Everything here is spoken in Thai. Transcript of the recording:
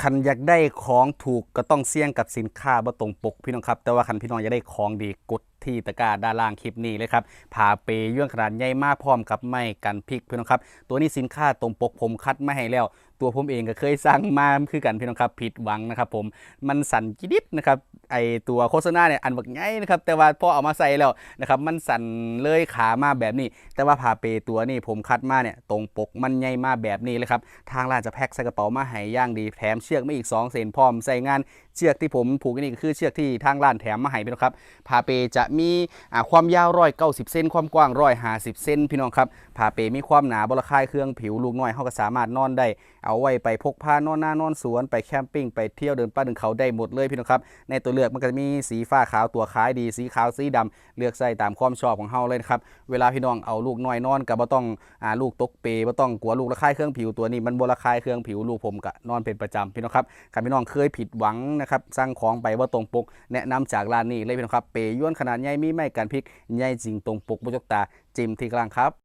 คันอยากได้ของถูกก็ต้องเสี่ยงกับสินค้าบ่ตรงปกพี่น้องครับ แต่ว่าคันพี่น้องอยากได้ของดีกด ที่ตะกร้าด้านล่างคลิปนี้เลยครับผาเปยื่องขนาดใหญ่มากพร้อมกับไม้กันพริกพี่น้องครับ ตัวนี้สินค้าตรงปกผมคัดมาให้แล้ว ตัวผมเองก็เคยสั่งมาคือกันพี่น้องครับผิดหวังนะครับผมมันสั่นจิดิดนะครับไอตัวโฆษณาเนี่ยอันบักใหญ่นะครับแต่ว่าพอเอามาใส่แล้วนะครับมันสั่นเลยขามาแบบนี้ แต่ว่าผาเปตัวนี้ผมคัดมาเนี่ยตรงปกมันใหญ่มาแบบนี้เลยครับทางร้านจะแพ็คใส่กระเป๋ามาให้ย่างดีแถมเชือกมาอีก2เซนพร้อมใส่งาน ชือกที่ผมผูกนี่ก็คือเชือกที่ทางร้านแถมมาให้พี่น้องครับผาเปจะมีความยาวร้อยเก้าสิบเซนความกว้างร้อยห้าสิบเซนพี่น้องครับผาเปมีความหนาบระคายเครื่องผิวลูกน้อยเขาก็สามารถนอนได้ เอาไว้ไปพกพานอนหน้านอนสวนไปแคมปิ้งไปเที่ยวเดินป่าเดินเขาได้หมดเลยพี่น้องครับในตัวเลือกมันก็จะมีสีฟ้าขาวตัวคล้ายดีสีขาวสีดำเลือกใส่ตามความชอบของเฮาเลยนะครับเวลาพี่น้องเอาลูกน้อยนอนก็บ่ต้องอลูกตกเปย์บ่ต้องกลัวลูกระคายเครื่องผิวตัวนี้มันบระคายเครื่องผิวลูกผมก็นอนเป็นประจำพี่น้องครับถ้าพี่น้องเคยผิดหวังนะครับครับสร้างของไปว่าตรงปก แนะนำจากร้านนี้เลยพี่น้องครับ เปย์ย้วนขนาดใหญ่มีไม้กันพริกใหญ่จริงตรงปกบุจกตา จิ้มที่กลางครับ